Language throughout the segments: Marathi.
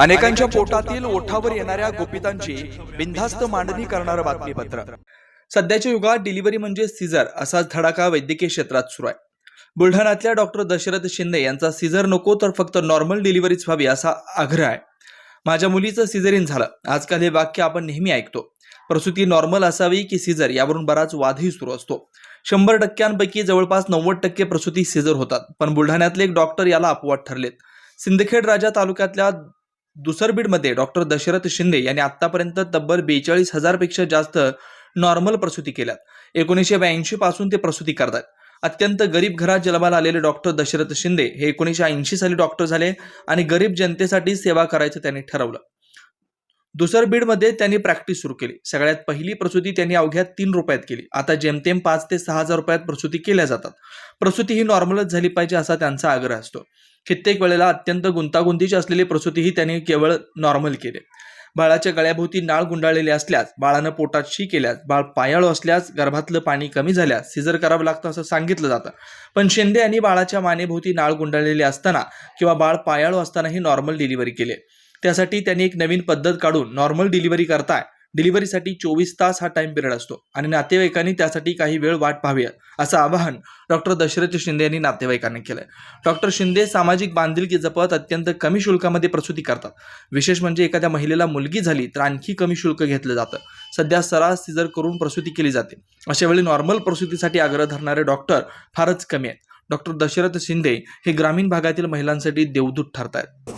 अनेकांच्या पोटातील ओठावर येणाऱ्या गोपितांची बिनधास्त मांडणी करणारं बातमीपत्र. सध्याच्या युगात डिलिव्हरी म्हणजे सिझर असाच धडाका वैद्यकीय क्षेत्रात सुरू आहे. बुलढाण्यातल्या डॉक्टर दशरथ शिंदे यांचा सिझर नको तर फक्त नॉर्मल डिलिव्हरीच व्हावी असा आग्रह आहे. माझ्या मुलीचं सिझरिन झालं. आजकाल हे वाक्य आपण नेहमी ऐकतो. प्रसूती नॉर्मल असावी की सिझर यावरून बराच वादही सुरू असतो. शंभर टक्क्यांपैकी जवळपास नव्वद टक्के प्रसूती सिझर होतात. पण बुलढाण्यातले एक डॉक्टर याला अपवाद ठरलेत. सिंदखेड राजा तालुक्यातल्या दुसरबीडमध्ये डॉक्टर दशरथ शिंदे यांनी आतापर्यंत तब्बल बेचाळीस हजारपेक्षा जास्त नॉर्मल प्रसूती केल्यात. एकोणीसशे ब्याऐंशी पासून ते प्रसूती करतात अत्यंत गरीब घरात जन्माला आलेले डॉक्टर दशरथ शिंदे हे एकोणीसशे ऐंशी साली डॉक्टर झाले आणि गरीब जनतेसाठी सेवा करायचं त्यांनी ठरवलं. दुसर बीडमध्ये त्यांनी प्रॅक्टिस सुरू केली. सगळ्यात पहिली प्रसूती त्यांनी अवघ्या तीन रुपयात केली. आता जेमतेम पाच ते सहा हजार रुपयात प्रसूती केल्या जातात. प्रसूती ही नॉर्मलच झाली पाहिजे असा त्यांचा आग्रह असतो. कित्येक वेळेला अत्यंत गुंतागुंतीची असलेली प्रसूतीही त्यांनी केवळ नॉर्मल केले. बाळाच्या गळ्याभोवती नाळ गुंडाळलेली असल्यास बाळानं पोटात शी केल्यास बाळ पायाळू असल्यास गर्भातलं पाणी कमी झाल्यास सिजर करावं लागतं असं सांगितलं जातं. पण शिंदे यांनी बाळाच्या मानेभोवती नाळ गुंडाळलेली असताना किंवा बाळ पायाळू असतानाही नॉर्मल डिलिव्हरी केली. त्यासाठी त्यांनी एक नवीन पद्धत काढून नॉर्मल डिलिव्हरी करताय. डिलिव्हरीसाठी चोवीस तास हा टाइम पिरियड असतो आणि नातेवाईकांनी त्यासाठी काही वेळ वाट पाहावी असं आवाहन डॉक्टर दशरथ शिंदे यांनी नातेवाईकांना केलंय. डॉक्टर शिंदे सामाजिक बांधिलकी जपत अत्यंत कमी शुल्कामध्ये प्रसूती करतात. विशेष म्हणजे एखाद्या महिलेला मुलगी झाली तर आणखी कमी शुल्क घेतलं जातं. सध्या सरास सिजर करून प्रसूती केली जाते. अशा वेळी नॉर्मल प्रसूतीसाठी आग्रह धरणारे डॉक्टर फारच कमी आहेत. डॉक्टर दशरथ शिंदे हे ग्रामीण भागातील महिलांसाठी देवदूत ठरतायत.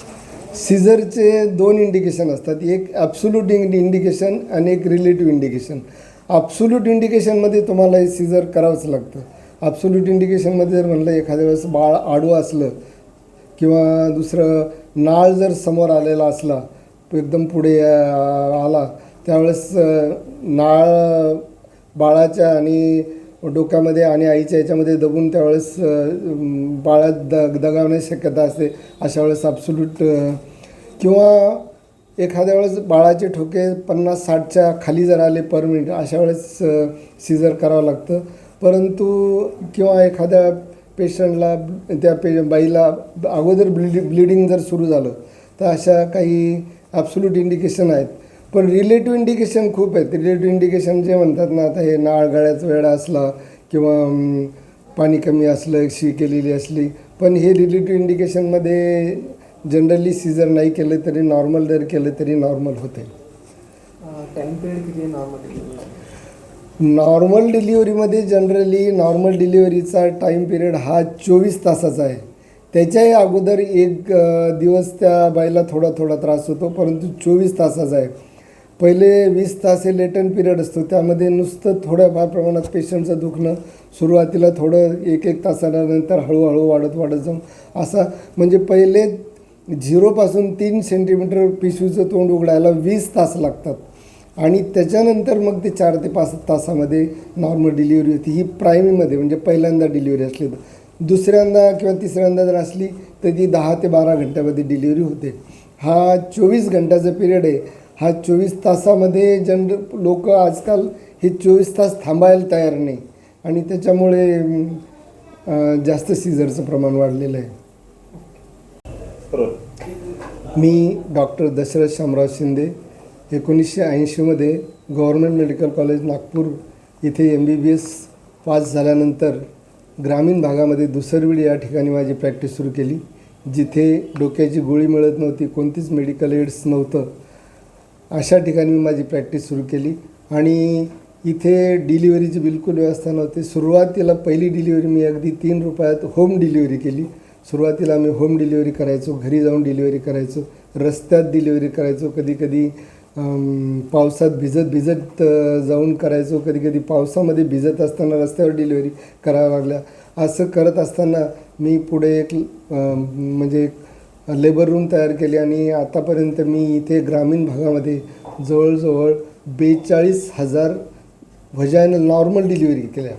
सिझरचे दोन इंडिकेशन असतात. एक ॲब्सोल्यूट इंडिकेशन आणि एक रिलेटिव्ह इंडिकेशन ॲब्सोल्यूट इंडिकेशनमध्ये तुम्हाला हे सिझर करावंच लागतं. ॲब्सोल्यूट इंडिकेशनमध्ये जर म्हणलं एखाद्या वेळेस बाळ आडवं असलं किंवा दुसरं नाळ जर समोर आलेला असला एकदम पुढे आला त्यावेळेस नाळ बाळाच्या आणि डोक्यामध्ये आणि आईच्या याच्यामध्ये दबून त्यावेळेस बाळात द दगावण्याची शक्यता असते. अशा वेळेस ॲब्सोल्यूट किंवा एखाद्या वेळेस बाळाचे ठोके पन्नास साठच्या खाली जर आले पर मिनिट अशा वेळेस सिजर करावं लागतं. परंतु किंवा एखाद्या पेशंटला त्या पे बाईला अगोदर ब्लिडि ब्लिडिंग जर सुरू झालं तर अशा काही ॲब्सोल्यूट इंडिकेशन आहेत. पण रिलेटिव्ह इंडिकेशन खूप आहेत. रिलेटिव्ह इंडिकेशन जे म्हणतात ना आता हे नाळ गळ्याचा वेळा असला किंवा पाणी कमी असलं शी केलेली असली पण हे रिलेटिव्ह इंडिकेशनमध्ये जनरली सीझर नाही केलं तरी नॉर्मल जर केलं तरी नॉर्मल होते. पिरियड किती नॉर्मल नॉर्मल डिलिव्हरीमध्ये जनरली नॉर्मल डिलिव्हरीचा टाईम पिरियड हा चोवीस तासाचा आहे. त्याच्याही अगोदर एक दिवस त्या बाईला थोडा थोडा त्रास होतो परंतु चोवीस तासाचा आहे. पहिले वीस तास हे लेटन पिरियड असतो त्यामध्ये नुसतं थोड्याफार प्रमाणात पेशंटचं दुखणं सुरुवातीला थोडं एक एक तासानंतर हळूहळू वाढत वाढत जाऊन असा म्हणजे पहिले झिरोपासून तीन सेंटीमीटर पिशवीचं तोंड उघडायला वीस तास लागतात. आणि त्याच्यानंतर मग ते चार ते पाच तासामध्ये नॉर्मल डिलिव्हरी होती ही प्रायमीमध्ये म्हणजे पहिल्यांदा डिलिव्हरी असली तर. दुसऱ्यांदा किंवा तिसऱ्यांदा जर असली तर ती दहा ते बारा घंट्यामध्ये डिलिव्हरी होते. हा चोवीस घंट्याचा पिरियड आहे. हा चोवीस तासामध्ये जन लोक आजकाल हे चोवीस तास थांबायला तयार नाही. आणि त्याच्यामुळे जास्त सीझरचं प्रमाण वाढलेलं आहे. मी डॉक्टर दशरथ शामराव शिंदे एकोणीसशे ऐंशीमध्ये गव्हर्मेंट मेडिकल कॉलेज नागपूर इथे M B B S pass झाल्यानंतर ग्रामीण भागामध्ये दुसरवीड या ठिकाणी माझी प्रॅक्टिस सुरू केली जिथे डोक्याची गोळी मिळत नव्हती कोणतीच मेडिकल एड्स नव्हतं. अशा ठिकाणी मी माझी प्रॅक्टिस सुरू केली. आणि इथे डिलिव्हरीची बिलकुल व्यवस्था नव्हती. सुरुवातीला पहिली डिलिव्हरी मी अगदी तीन रुपयात होम डिलिव्हरी केली. सुरुवातीला आम्ही होम डिलिव्हरी करायचो घरी जाऊन डिलिव्हरी करायचो रस्त्यात डिलिव्हरी करायचो कधी कधी पावसात भिजत भिजत जाऊन करायचो कधी कधी पावसामध्ये भिजत असताना रस्त्यावर डिलिव्हरी कराव्या लागल्या. असं करत असताना मी पुढे एक म्हणजे एक लेबर रूम तयार केली आणि आतापर्यंत मी इथे ग्रामीण भागामध्ये जवळजवळ बेचाळीस हजार व्हजायनल नॉर्मल डिलिव्हरी केल्या.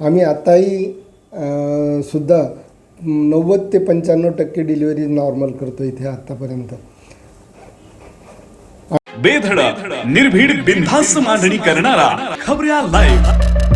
आम्ही आताही सुद्धा नव्वद ते पंच्याण्णव टक्के डिलिव्हरी नॉर्मल करतो इथे आत्तापर्यंत बेधडक निर्भीड बिनधास्त मांडणी करणारा खबऱ्या लाईव्ह